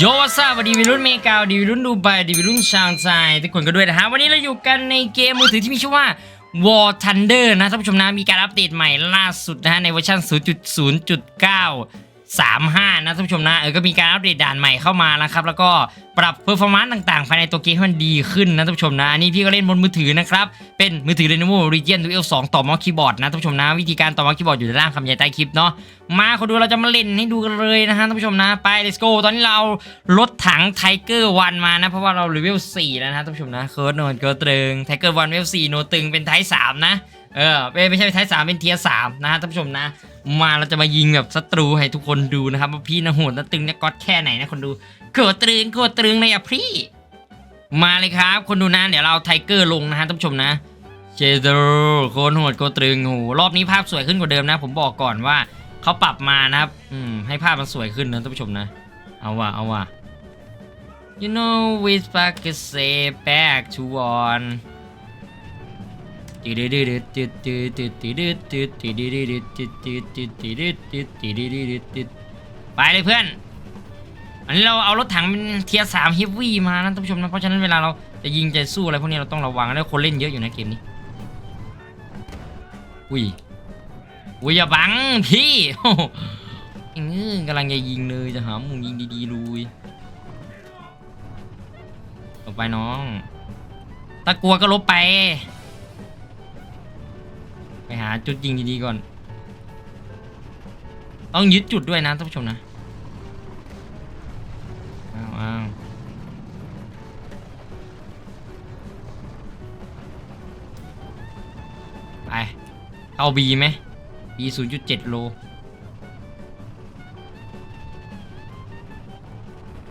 โยวัสวัสดีวิรุ่นเมกาดีวิรุ่นดูไบดีวิรุ่นชางไซทุกคนก็ด้วยนะฮะ วันนี้เราอยู่กันในเกมมือถือที่มีชื่อว่า War Thunder นะท่านผู้ชมนะ มีการอัปเดตใหม่ล่าสุดนะฮะ ในเวอร์ชัน0.0.9 35 นะท่านผู้ชมนะเออก็มีการอัปเดตด่านใหม่เข้ามานะครับแล้วก็ปรับเพอร์ฟอร์มานซ์ต่างๆ ภายในตัวเกมให้มันดีขึ้นนะท่านผู้ชมนะอันนี้พี่ก็เล่นบนมือถือนะครับ เป็นมือถือ Lenovo Legion Duel 2 ต่อเมาส์คีย์บอร์ดนะท่านผู้ชมนะ วิธีการต่อเมาส์คีย์บอร์ดอยู่ด้านล่างคำใหญ่ใต้คลิปเนาะมาคนดูเราจะมาเล่นให้ดูกันเลยนะฮะท่านผู้ชมนะไป let's go ตอนนี้เราเอารถถัง Tiger 1มานะเพราะว่าเราเลเวล4แล้วนะท่านผู้ชมนะเคิร์ดโนนเกิร์ตรึง Tiger 1เลเวล4โนตึงเป็นไทป์3นะ เออไม่ไม่ใช่ไทป์3เป็นเทียร์3นะฮะท่านผู้ชมนะ มาเราจะมายิงแบบศัตรูให้ทุกคนดูนะครับว่าพี่นะโหดนะตึงนะก๊อตแค่ไหนนะคนดูโกรตึงโกรตึงเลยอะพี่ มาเลยครับ คนดูนะเดี๋ยวเราไทเกอร์ลงนะฮะท่านผู้ชมนะเจเดอร์โคนโหดโกตรึงโหรอบนี้ภาพสวยขึ้นกว่าเดิมนะ ผมบอกก่อนว่าเขาปรับมานะครับอืมให้ภาพมันสวยขึ้นนะท่านผู้ชมนะ เอาว่ะเอาว่ะ you know with back say back to one ไปเลยเพื่อน อันนี้เราเอารถถังเป็นเทียร์สามเฮฟวี่มานะท่านผู้ชมนะเพราะฉะนั้นเวลาเราจะยิงจะสู้อะไรพวกนี้เราต้องระวังแล้วคนเล่นเยอะอยู่นะเกมนี้อุ้ยอุ้ยอย่าบังพี่โอ้โหเออกำลังจะยิงเลยจะหามุมยิงดีๆลุยต่อไปน้องถ้ากลัวก็ลบไปาจุดยิงดีๆก่อน ต้องยึดจุดด้วยนะท่านผู้ชมนะอ้าวอ้าวไปเอาบีไหมบีศูนย์จุดเจ็ดโล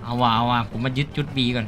เอาว่ะเอาว่ะผมมายึดจุดบีก่อน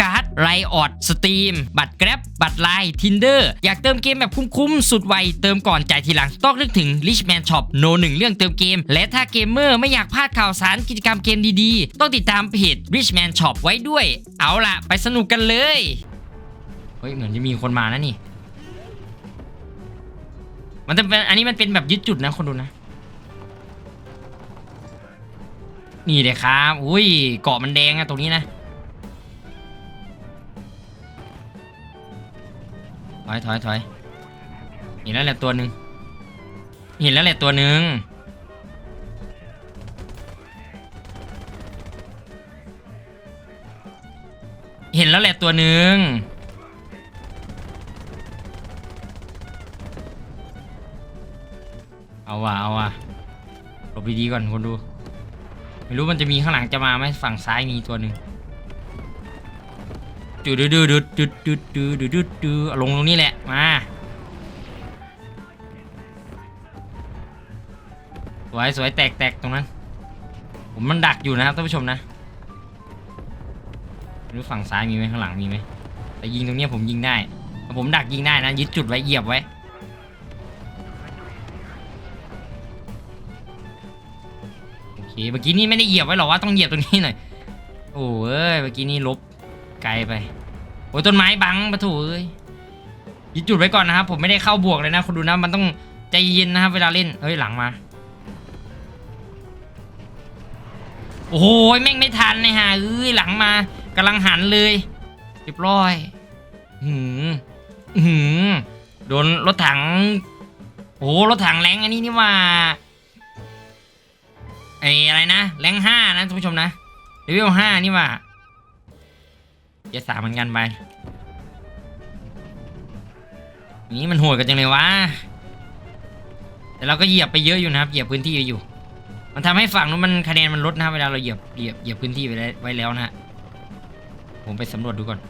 การ์ดไรออดสตรีมบัตรแกร็บบัตรไลน์ทินเดอร์อยากเติมเกมแบบคุ้มๆ สุดไว เติมก่อนจ่ายทีหลัง ต้องนึกถึง Richman Shop โนหนึ่งเรื่องเติมเกม และถ้าเกมเมอร์ไม่อยากพลาดข่าวสารกิจกรรมเกมดีๆ ต้องติดตามเพจ Richman Shop ไว้ด้วย เอาล่ะ ไปสนุกกันเลย เฮ้ย เหมือนจะมีคนมานะนี่ มันจะเป็นอันนี้มันเป็นแบบยึดจุดนะคนดูนะนี่เลยครับ อุ้ย เกาะมันแดงอะตรงนี้นะ อยถอยถอยเห็นแล้วแหละตัวหนึ่งเห็นแล้วแหละตัวหนึ่งเห็นแล้วแหละตัวหนึ่งเอาว่ะเอาว่ะหลบดีๆก่อนคนดู ไม่รู้มันจะมีข้างหลังจะมาไหมฝั่งซ้ายมีตัวหนึ่ง ดูดูดูดูดูดูดูดูดูดูลงตรงนี้แหละ มาสวยสวยแตกแตกตรงนั้น ผมมันดักอยู่นะครับท่านผู้ชมนะรู้ฝั่งซ้ายมีไหมข้างหลังมีไหมแต่ยิงตรงนี้ผมยิงได้ ผมดักยิงได้นะยึดจุดไว้เหยียบไว้โอเคเมื่อกี้นี่ไม่ได้เหยียบไว้หรอว่าต้องเหยียบตรงนี้หน่อยโอ้เอ้ยเมื่อกี้นี่ลบไกลไป โอ้ยต้นไม้บังปะถูเอ้ยยึดจุดไว้ก่อนนะครับผมไม่ได้เข้าบวกเลยนะคุณดูนะมันต้องใจเย็นนะครับเวลาเล่นเฮ้ยหลังมาโอ้โหแม่งไม่ทันเลยฮะเอ้ยหลังมากำลังหันเลยเรียบร้อยหืมหืมโดนรถถังโอ้รถถังแรงอันนี้นี่ว่าไอ้อะไรนะแรงห้านะท่านผู้ชมนะเลเวลห้านี่ว่า เจสามเหมือนกันไปนี่มันโหดกันจังเลยวะ แต่เราก็เหยียบไปเยอะอยู่นะครับ เหยียบพื้นที่ไปอยู่ มันทำให้ฝั่งนู้นมันคะแนนมันลดนะครับเวลาเราเหยียบ เหยียบ เหยียบพื้นที่ไปไว้แล้วนะฮะ ผมไปสำรวจดูก่อน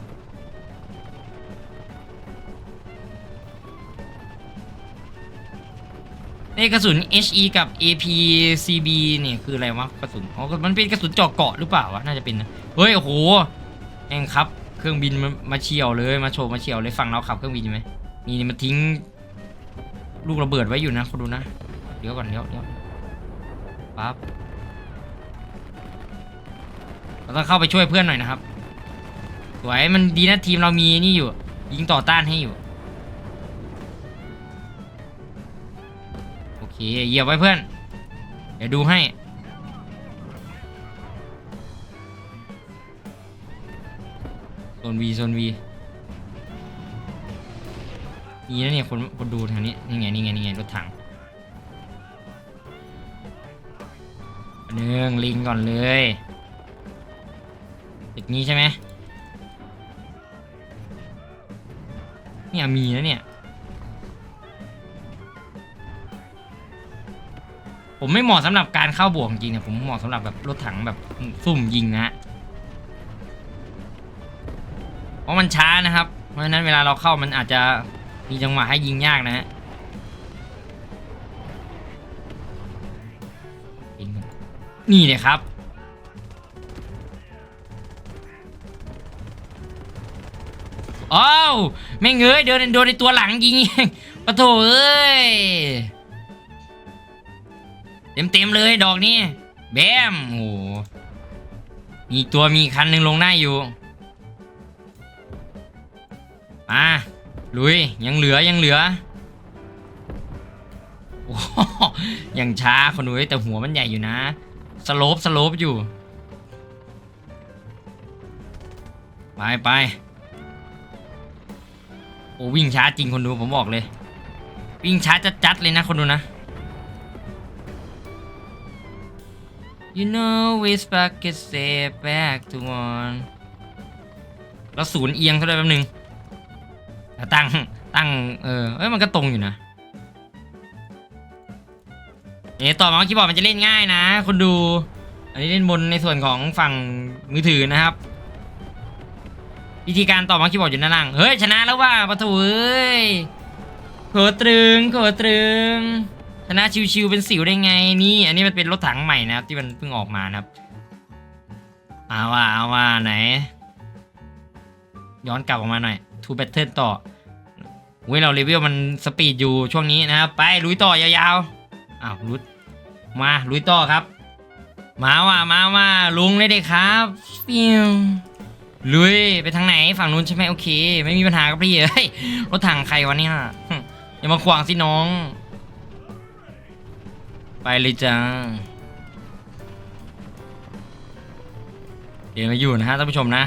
ในไอ้กระสุน HE กับ APCB เนี่ยคืออะไรวะ กระสุน อ๋อ มันเป็นกระสุนเจาะเกาะหรือเปล่าวะ น่าจะเป็นนะ เฮ้ย โอ้โห แองครับ เครื่องบินมาเฉียวเลยมาโชว์มาเฉียวเลยฝั่งเราขับเครื่องบินอยู่ไหมนี่นี่มันทิ้ง ลูกระเบิดไว้อยู่นะคุณดูนะเดี๋ยวก่อนเดี๋ยวเดี๋ยวปั๊บเราต้องเข้าไปช่วยเพื่อนหน่อยนะครับสวยมันดีนะทีมเรามีนี่อยู่ ยิงต่อต้านให้อยู่โอเคเหยียบไว้เพื่อน เดี๋ยวดูให้ น V โซน V นี่นะเนี่ยคนคนดูทางนี้นี่ไงนี่ไงนี่ไงรถถังอันหนึ่งลิงก่อนเลยตึกนี้ใช่ไหมเนี่ยมีนะเนี่ย ผมไม่เหมาะสำหรับการเข้าบวกจริงๆนะผมเหมาะสำหรับแบบรถถังแบบซุ่มยิงนะฮะ ราะมันช้านะครับ เพราะฉะนั้นเวลาเราเข้ามันอาจจะมีจังหวะให้ยิงยากนะฮะยิงก่อนนี่เลยครับ อ้าวแม่งเอ้ยเดินโดนในตัวหลังยิงปะโถเอ้ย เต็มเต็มเลยดอกนี้ แบมโอ้มีตัวมีคันหนึ่งลงหน้าอยู่ มาลุยยังเหลือยังเหลือโอ้ยังช้าคนดูเอ้ยแต่หัวมันใหญ่อยู่นะ สโลปสโลปอยู่ ไปไปโอ้วิ่งช้าจริงคนดูผมบอกเลย วิ่งช้าจัดๆเลยนะคนดูนะ You know it's back a step back to one แล้วศูนย์เอียงเท่าไหร่แป๊บนึง ตั้งตั้งเออเอ้ยมันก็ตรงอยู่นะเอ๊ะต่อมาคีย์บอร์ดมันจะเล่นง่ายนะคนดู อันนี้เล่นบนในส่วนของฝั่งมือถือนะครับ วิธีการต่อมาคีย์บอร์ดอยู่ด้านล่างเฮ้ยชนะแล้วว่าประถูเอ้ยโขตรึงโขตรึงชนะชิวๆเป็นสิวได้ไงนี่ อันนี้มันเป็นรถถังใหม่นะครับ ที่มันเพิ่งออกมานะครับเอาว่าเอาว่าไหน ย้อนกลับออกมาหน่อย ทูแบตเทิลต่อเว้ยเราเลเวลมันสปีดอยู่ช่วงนี้นะครับไปลุยต่อยาวๆอ้าวลุดมาลุยต่อครับ มาว่ามาว่าลุงเลยเด็กครับฟิวลุยไปทางไหนฝั่งนู้นใช่ไหมโอเค ไม่มีปัญหากับพี่เอ้ยรถถังใครวะเนี่ยอย่ามาขวางสิน้อง ไปเลยจ้าเดี๋ยวมาอยู่นะฮะท่านผู้ชมนะ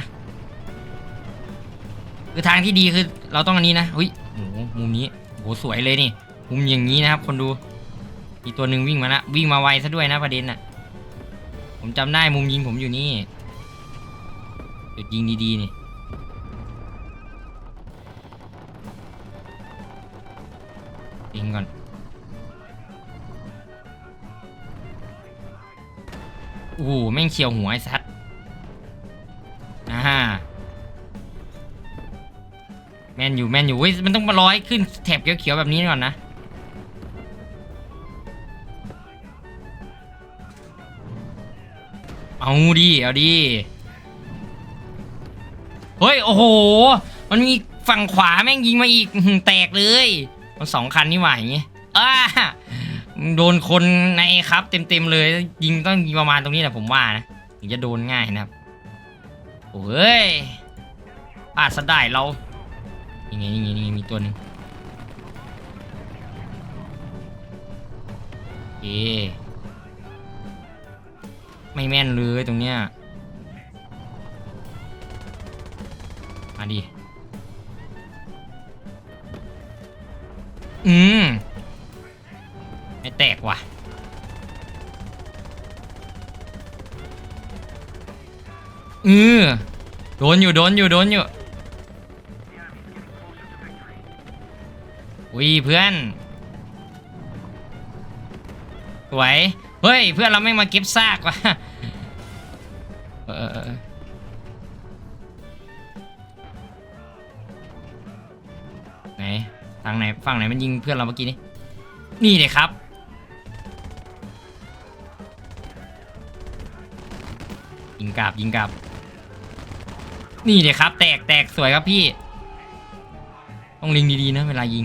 คือทางที่ดีคือเราต้องอันนี้นะเฮ้ยโอ้โหมุมนี้โอ้โหสวยเลยนี่ มุมอย่างนี้นะครับ คนดู อีตัวหนึ่งวิ่งมาละวิ่งมาไวซะด้วยนะประเด็นน่ะ ผมจำได้มุมยิงผมอยู่นี่จุดยิงดีๆนี่ยิงก่อนโอ้โหแม่งเฉียวหัวไอ้สัต นอยู่แมนอยู่เว้ยมันต้องมาร้อยขึ้นแถบเขียวๆแบบนี้ก่อนนะเอาดิเอาดิเฮ้ย โอ้โห มันมีฝั่งขวาแม่งยิงมาอีกแตกเลยมันสองคันนี่หว่าอย่างงี้อ้าโดนคนในครับเต็มๆเลย ยิงต้องยิงประมาณตรงนี้แหละผมว่านะถึงจะโดนง่ายนะครับ โอ้ยพลาดซะได้เรา นี่ไงนี่ไงนี่ไงมีตัวหนึ่งโอไม่แม่นเลยตรงเนี้ยมาดิอืม ไม่แตกว่ะเออโดนอยู่โดนอยู่โดนอยู่ วีเพื่อนสวยเฮ้ย เพื่อนเราไม่มาเก็บซากว่ะไหนทางไหนฝั่งไหนมันยิงเพื่อนเราเมื่อกี้นี่นี่เลยครับยิงกลับยิงกลับ นี่เลยครับ แตกแตกสวยครับพี่ ต้องลิงดีๆนะเวลายิง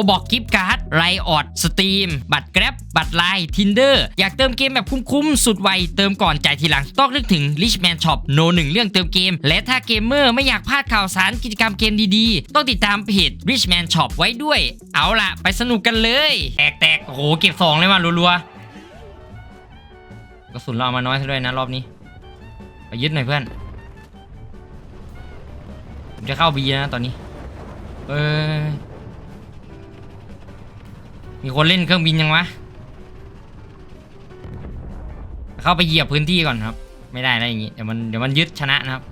บอกกิฟต์การ์ดไรออดสตรีมบัตรแกร็บบัตรไลน์ทินเดอร์อยากเติมเกมแบบคุ้มๆ สุดไว เติมก่อนจ่ายทีหลัง ต้องนึกถึง Richman Shop โนหนึ่งเรื่องเติมเกม และถ้าเกมเมอร์ไม่อยากพลาดข่าวสารกิจกรรมเกมดีๆ ต้องติดตามเพจ Richman Shop ไว้ด้วย เอาล่ะ ไปสนุกกันเลย แตกๆโอ้โหเก็บสองเลยว่ะรัวๆกระสุนเราเอามาน้อยซะด้วยนะรอบนี้ไปยึดหน่อยเพื่อนผมจะเข้าบีนะตอนนี้เออ มีคนเล่นเครื่องบินยังวะ เข้าไปเหยียบพื้นที่ก่อนครับ ไม่ได้แล้วอย่างงี้เดี๋ยวมันเดี๋ยวมันยึดชนะนะครับ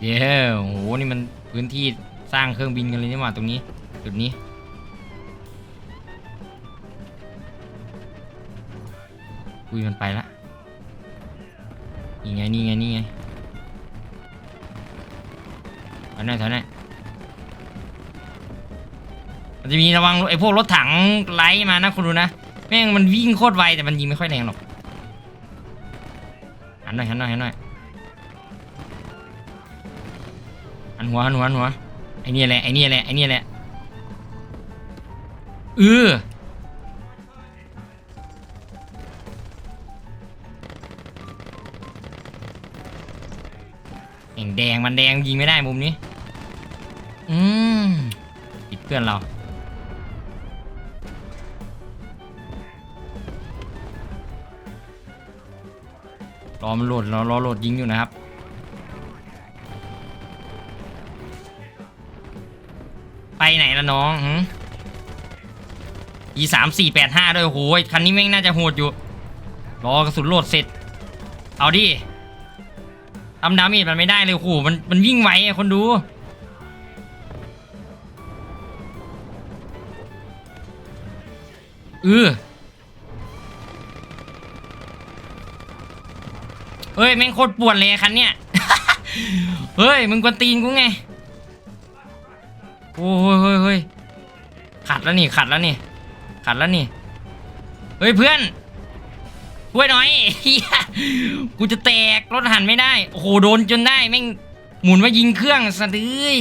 เดี๋ยวโอ้โหนี่มันพื้นที่สร้างเครื่องบินกันเลยนี่หว่าตรงนี้จุดนี้อุ้ยมันไปละนี่ไงนี่ไงนี่ไงถอยหน่อยถอยหน่อย มันจะมีระวังไอ้พวกรถถังไล่มานะคุณดูนะแม่งมันวิ่งโคตรไวแต่มันยิงไม่ค่อยแรงหรอกหันหน่อยหันหน่อยหันหน่อยหันหัวหันหัวหันหัวไอ้นี่แหละไอ้นี่แหละไอ้นี่แหละเออแดงแดงมันแดงยิงไม่ได้มุมนี้ อืมปิดเพื่อนเรา รอมันโหลดรอรอโหลดยิงอยู่นะครับ ไปไหนละน้องหือีสามสี่แปดห้าด้วยโอ้โหคันนี้แม่งน่าจะโหดอยู่ รอกระสุนโหลดเสร็จ เอาดิทำดาเมจมันไม่ได้เลยโอ้โหมันมันวิ่งไวอะคนดูเออ เฮ้ยแม่งโคตรปวดเลยอะคันเนี้ยเฮ้ยมึงกวนตีนกูไง โอ้ยเฮ้ยเฮ้ยขัดแล้วนี่ขัดแล้วนี่ขัดแล้วนี่ เฮ้ยเพื่อนช่วยหน่อยเหี้ยกูจะแตกรถหันไม่ได้ โอ้โหโดนจนได้แม่งหมุนมายิงเครื่องสะดือย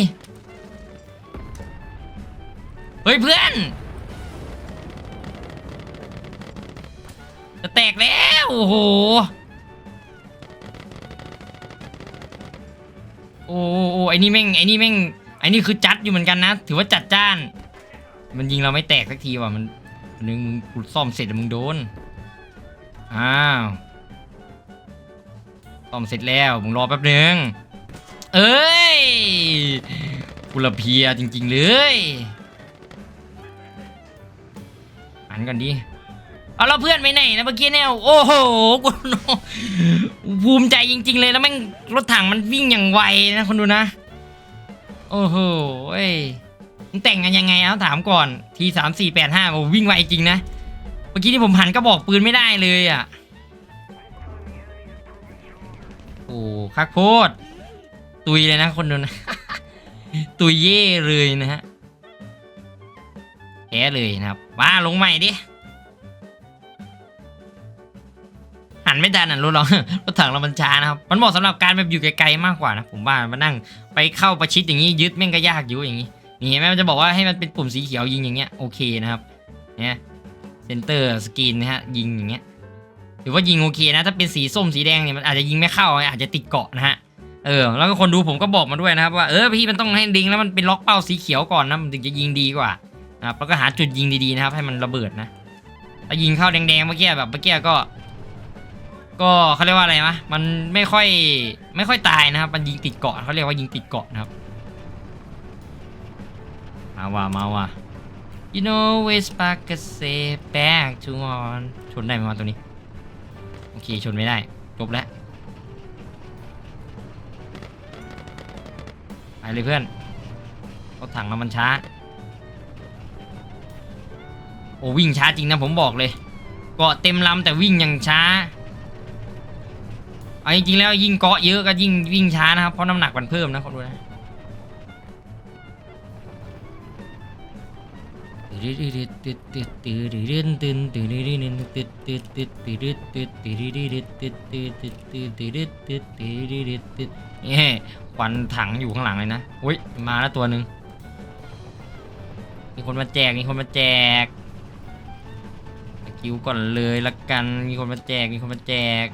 เฮ้ยเพื่อน จะแตกแล้ว โอ้โห โอ้โอ้ไอ้นี่แม่งไอ้นี่แม่งไอ้นี่คือจัดอยู่เหมือนกันนะ ถือว่าจัดจ้าน มันยิงเราไม่แตกสักทีว่ะมันนึงมึงกูซ่อมเสร็จแล้วมึงโดนอ้าวซ่อมเสร็จแล้วมึงรอแป๊บนึงเอ้ยกุละเพียจริง ๆ เลยหันกันดิ เอาแล้วเพื่อนไปไหนนะเมื่อกี้เนี่ยโอ้โหกูภูมิใจจริง ๆ เลยแล้วแม่งรถถังมันวิ่งอย่างไวนะคนดูนะ โอ้โหเอ้ยมึงแต่งกันยังไงเอาถามก่อนทีสามสี่แปดห้าโอ้วิ่งไวจริงนะเมื่อกี้ที่ผมหันก็บอกปืนไม่ได้เลยอะโอ้คักโพดตุยเลยนะคนดูนะ ตุยเย่เลยนะฮะแพ้เลยนะครับว่าลงใหม่ดิ หันไม่ทันอะรถเรารถถังเรามันช้านะครับมันเหมาะสำหรับการแบบอยู่ไกลๆมากกว่านะผมว่ามานั่งไปเข้าประชิดอย่างนี้ยึดแม่งก็ยากอยู่อย่างนี้นี่เห็นไหมมันจะบอกว่าให้มันเป็นปุ่มสีเขียวยิงอย่างเงี้ยโอเคนะครับเนี่ยเซนเตอร์สกรีนนะฮะยิงอย่างเงี้ยถือว่ายิงโอเคนะ ถ้าเป็นสีส้มสีแดงเนี่ยมันอาจจะยิงไม่เข้าอาจจะติดเกาะนะฮะเออแล้วก็คนดูผมก็บอกมาด้วยนะครับว่าเออพี่มันต้องให้ดิงแล้วมันเป็นล็อกเป้าสีเขียวก่อนนะมันถึงจะยิงดีกว่านะครับแล้วก็หาจุดยิงดีๆนะครับ ให้มันระเบิดนะถ้ายิงเข้าแดงๆเมื่อกี้แบบเมื่อกี้ก็ ก็เขาเรียกว่าอะไรวะมันไม่ค่อยไม่ค่อยตายนะครับ มันยิงติดเกาะเขาเรียกว่ายิงติดเกาะนะครับ มาว่ะมาว่ะ you know where's back say back to on ชนได้ไหมวะตัวนี้ โอเค ชนไม่ได้ จบแล้ว ไปเลยเพื่อนรถถังเรามันช้า โอ้วิ่งช้าจริงนะผมบอกเลย เกาะเต็มลำแต่วิ่งอย่างช้า เอาจริงๆแล้วยิ่งเกาะเยอะก็ยิ่งวิ่งช้านะครับเพราะน้ำหนักมันเพิ่มนะคนดูนะเฮ้ควันถังอยู่ข้างหลังเลยนะอุ้ยมาแล้วตัวหนึ่งมีคนมาแจกมีคนมาแจกคิวก่อนเลยละกันมีคนมาแจกมีคนมาแจก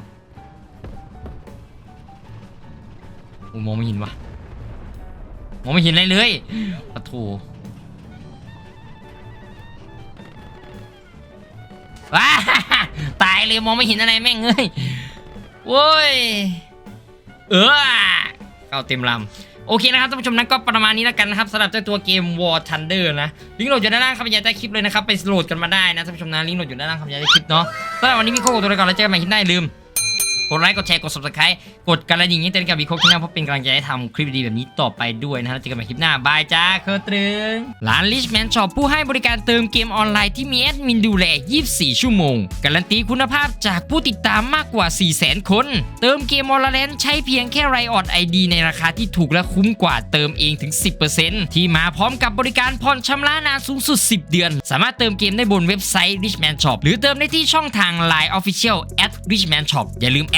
โอ้มองไม่เห็นวะมองไม่เห็นอะไรเลยปะโถว้าตายเลยมองไม่เห็นอะไรแม่งเอ้ยโว้ยเออเข้าเต็มลำโอเคนะครับท่านผู้ชมนั้นก็ประมาณนี้แล้วกันนะครับสำหรับเจ้าตัวเกม War Thunder นะลิงก์โหลดอยู่ด้านล่างคำบรรยายใต้คลิปเลยนะครับไปโหลดกันมาได้นะท่านผู้ชมนะลิงก์โหลดอยู่ด้านล่างคำบรรยายใต้คลิปเนาะสำหรับวันนี้มีโค้ดตัวไปก่อนแล้วเจอกันใหม่ที่หน้าลืม กดไลค์กดแชร์กด subscribe กดกระดิ่งให้เตือนกับวีโคชแนลเพราะเป็นกำลังใจให้ทำคลิปดีๆแบบนี้ต่อไปด้วยนะฮะเจอกันใหม่คลิปหน้าบายจ้าเคอร์ตรึงร้าน Richman Shop ผู้ให้บริการเติมเกมออนไลน์ที่มีแอดมินดูแล 24 ชั่วโมง การันตีคุณภาพจากผู้ติดตามมากกว่า 400,000 คน เติมเกมออนไลน์ใช้เพียงแค่ไรออดไอดีในราคาที่ถูกและคุ้มกว่าเติมเองถึง 10%ที่มาพร้อมกับบริการผ่อนชำระนานสูงสุด 10 เดือน สามารถเติมเกมได้บนเว็บไซต์ Richman Shop หรือเติมได้ที่ช่องทาง Line Official at Richman Shop อย่าลืมแอ